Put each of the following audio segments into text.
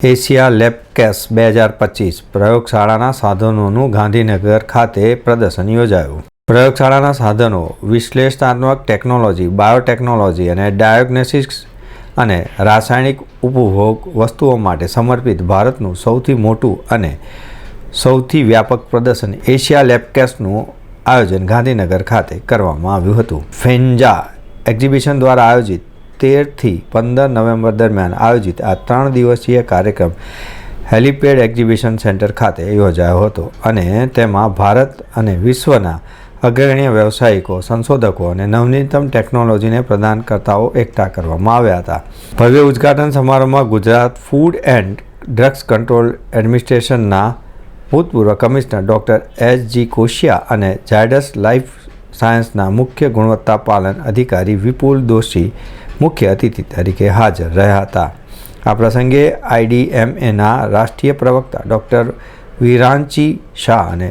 Asia લેબકેસ બે હજાર પચીસ પ્રયોગશાળાના સાધનોનું ગાંધીનગર ખાતે પ્રદર્શન યોજાયું. પ્રયોગશાળાના સાધનો, વિશ્લેષણાત્મક ટેકનોલોજી, બાયોટેકનોલોજી અને ડાયોગ્નેસિક્સ અને રાસાયણિક ઉપભોગ વસ્તુઓ માટે સમર્પિત ભારતનું સૌથી મોટું અને સૌથી વ્યાપક પ્રદર્શન એશિયા લેબકેસનું આયોજન ગાંધીનગર ખાતે કરવામાં આવ્યું હતું. ફેન્જા એક્ઝિબિશન દ્વારા આયોજિત તેરથી પંદર નવેમ્બર દરમિયાન આયોજિત આ ત્રણ દિવસીય કાર્યક્રમ હેલિપેડ એક્ઝિબિશન સેન્ટર ખાતે યોજાયો હતો અને તેમાં ભારત અને વિશ્વના અગ્રણીય વ્યવસાયિકો, સંશોધકો અને નવનીતમ ટેકનોલોજીને પ્રદાનકર્તાઓ એકઠા કરવામાં આવ્યા હતા. ભવ્ય ઉદ્ઘાટન સમારોહમાં Gujarat food and drugs control એડમિનિસ્ટ્રેશનના ભૂતપૂર્વ commissioner doctor S G Koshiya અને ઝાયડસ લાઈફ સાયન્સના મુખ્ય ગુણવત્તા પાલન અધિકારી વિપુલ દોશી મુખ્ય અતિથિ તરીકે હાજર રહ્યા હતા. આ પ્રસંગે આઈડીએમએના રાષ્ટ્રીય પ્રવક્તા ડૉક્ટર વિરાંચી શાહ અને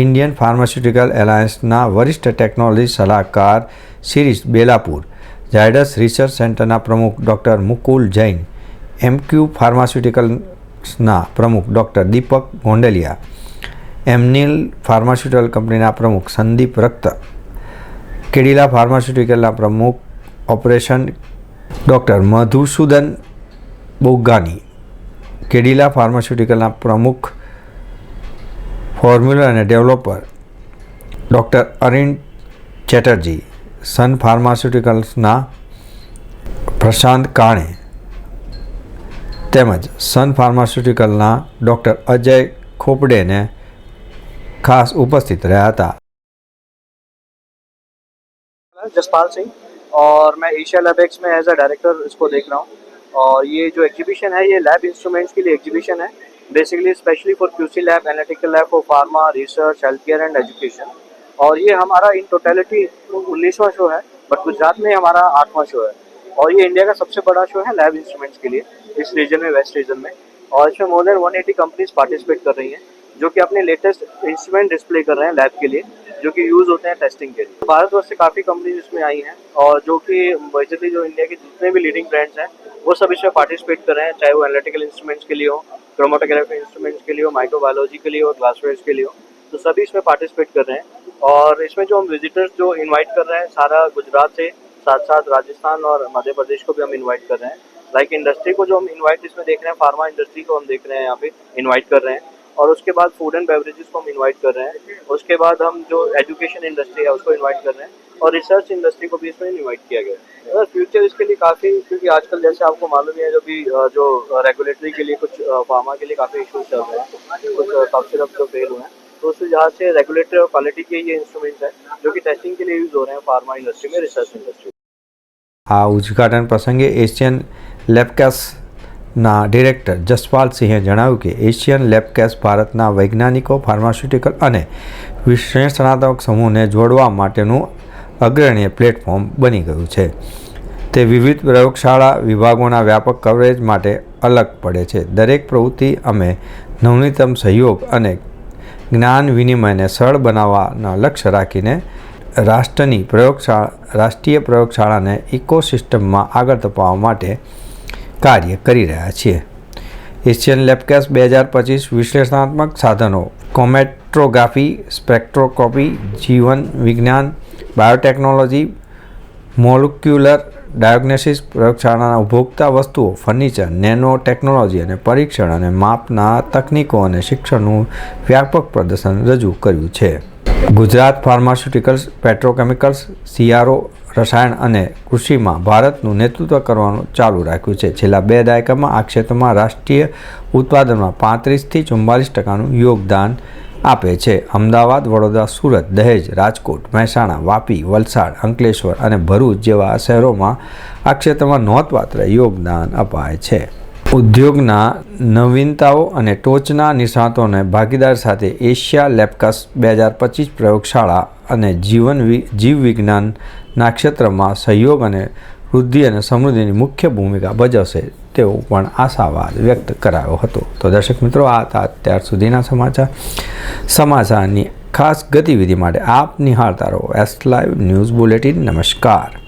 ઇન્ડિયન ફાર્માસ્યુટિકલ એલાયન્સના વરિષ્ઠ ટેકનોલોજી સલાહકાર શિરીષ બેલાપુર, ઝાયડસ રિસર્ચ સેન્ટરના પ્રમુખ ડૉક્ટર મુકુલ જૈન, એમક્યુ ફાર્માસ્યુટિકલ્સના પ્રમુખ ડૉક્ટર દીપક ગોંડલિયા, એમનિલ ફાર્માસ્યુટિકલ કંપનીના પ્રમુખ સંદીપ રક્ત કેડિલા ફાર્માસ્યુટિકલના પ્રમુખ ઓપરેશન ડૉક્ટર મધુસૂદન બોગાની કેડિલા ફાર્માસ્યુટિકલના પ્રમુખ ફોર્મ્યુલા અને developer doctor Arin Chatterjee, Sun ફાર્માસ્યુટિકલ્સના Prashant Kane તેમજ સન ફાર્માસ્યુટિકલના ડૉક્ટર અજય ખોપડેને ખાસ ઉપસ્થિત રહ્યા હતા. जसपाल सिंह। और मैं एशिया लैब एक्स में एज अ डायरेक्टर इसको देख रहा हूँ। और ये जो एग्जीबिशन है, ये लैब इंस्ट्रूमेंट्स के लिए एग्जीबिशन है। Basically specially for QC lab analytical lab for pharma research health care and education और ये हमारा इन टोटलिटी उन्नीसवा शो है बट गुजरात में हमारा आठवां शो है। और ये इंडिया का सबसे बड़ा शो है लैब इंस्ट्रूमेंट्स के लिए, इस रीजन में वेस्ट रीजन में। और इसमें मोर देन 180 कंपनीज़ पार्टिसिपेट कर रही हैं, जो कि अपने लेटेस्ट इंस्ट्रूमेंट डिस्प्ले कर रहे हैं लैब के लिए। जो कि यूज़ होते हैं टेस्टिंग के लिए। भारतवर्ष से काफ़ी कंपनीज़ इसमें आई हैं और जो कि बेसिकली जो इंडिया के जितने भी लीडिंग ब्रांड्स हैं, वो सब इसमें पार्टिसिपेट कर रहे हैं, चाहे वो एनालिटिकल इंस्ट्रूमेंट्स के लिए हो क्रोमाटोग्राफी इंस्ट्रूमेंट्स के लिए हो माइक्रोबायोलॉजी के लिए हो ग्लासवेयर्स के लिए हो तो सभी इसमें पार्टिसिपेट कर रहे हैं। और इसमें जो हम विजिटर्स जो इनवाइट कर रहे हैं, सारा गुजरात से साथ साथ राजस्थान और मध्य प्रदेश को भी हम इनवाइट कर रहे हैं। लाइक इंडस्ट्री को जो हम इनवाइट इसमें देख रहे हैं फार्मा इंडस्ट्री को हम देख रहे हैं, यहाँ पे इनवाइट कर रहे हैं। और उसके बाद फूड एंड बेवरेजेस को हम इनवाइट कर रहे हैं उसके बाद हम जो एजुकेशन इंडस्ट्री है उसको इनवाइट कर रहे हैं और रिसर्च इंडस्ट्री को भी इसमें इनवाइट किया गया है अगर फ्यूचर इसके लिए काफ़ी क्योंकि आजकल जैसे आपको मालूम ही है जो भी अ, जो रेगुलेटरी के लिए कुछ फार्मा के लिए काफ़ी इशूज चल रहे हैं कुछ कफ सिरप जो फेल हुए हैं तो उस लिहाज से रेगुलेटरी और क्वालिटी के ये इंस्ट्रूमेंट्स हैं जो कि टेस्टिंग के लिए यूज़ हो रहे हैं फार्मा इंडस्ट्री में रिसर्च इंडस्ट्री આ ઉદ્ઘાટન પ્રસંગે એશિયન લેબકેસના ડિરેક્ટર જસપાલ સિંહે જણાવ્યું કે એશિયન લેબકેસ ભારતના વૈજ્ઞાનિકો, ફાર્માસ્યુટિકલ અને વિશ્લેષણાત્મક સમૂહને જોડવા માટેનું અગ્રણીય પ્લેટફોર્મ બની ગયું છે. તે વિવિધ પ્રયોગશાળા વિભાગોના વ્યાપક કવરેજ માટે અલગ પડે છે. દરેક પ્રવૃત્તિ અમે નવનીતમ સહયોગ અને જ્ઞાન વિનિમયને સરળ બનાવવાના લક્ષ્ય રાખીને રાષ્ટ્રની પ્રયોગશાળા, રાષ્ટ્રીય પ્રયોગશાળાને ઇકોસિસ્ટમમાં આગળ ધપાવવા માટે કાર્ય કરી રહ્યા છીએ એશિયન લેબકેસ બે હજાર પચીસ વિશ્લેષણાત્મક સાધનો, કોમેટ્રોગ્રાફી સ્પેક્ટ્રોકોપી જીવન વિજ્ઞાન, બાયોટેકનોલોજી, મોલિક્યુલર ડાયોગ્નોસિસ પ્રયોગશાળાના ઉપભોક્તા વસ્તુઓ, ફર્નિચર નેનો ટેકનોલોજી અને પરીક્ષણ અને માપના તકનીકો અને શિક્ષણનું વ્યાપક પ્રદર્શન રજૂ કર્યું છે. ગુજરાત ફાર્માસ્યુટિકલ્સ, પેટ્રોકેમિકલ્સ, સીઆરઓ, રસાયણ અને કૃષિમાં ભારતનું નેતૃત્વ કરવાનું ચાલુ રાખ્યું છે. છેલ્લા બે દાયકામાં આ ક્ષેત્રમાં રાષ્ટ્રીય ઉત્પાદનમાં પાંત્રીસથી ચુમ્માલીસ ટકાનું યોગદાન આપે છે. અમદાવાદ, વડોદરા, સુરત, દહેજ, રાજકોટ, મહેસાણા, વાપી, વલસાડ, અંકલેશ્વર અને ભરૂચ જેવા શહેરોમાં આ ક્ષેત્રમાં નોંધપાત્ર યોગદાન અપાય છે. ઉદ્યોગના નવીનતાઓ અને ટોચના નિષ્ણાતોને ભાગીદાર સાથે એશિયા લેપકસ બે હજાર પચીસ પ્રયોગશાળા અને જીવન વિ- જીવ ક્ષેત્રમાં સહયોગ અને વૃદ્ધિ અને સમૃદ્ધિની મુખ્ય ભૂમિકા ભજવશે તેવો પણ આશાવાદ વ્યક્ત કરાયો હતો. તો દર્શક મિત્રો, આ હતા અત્યાર સુધીના સમાચાર. સમાચારની ખાસ ગતિવિધિ માટે આપ નિહાળતા રહો. એસ લાઈવ ન્યૂઝ બુલેટિન નમસ્કાર.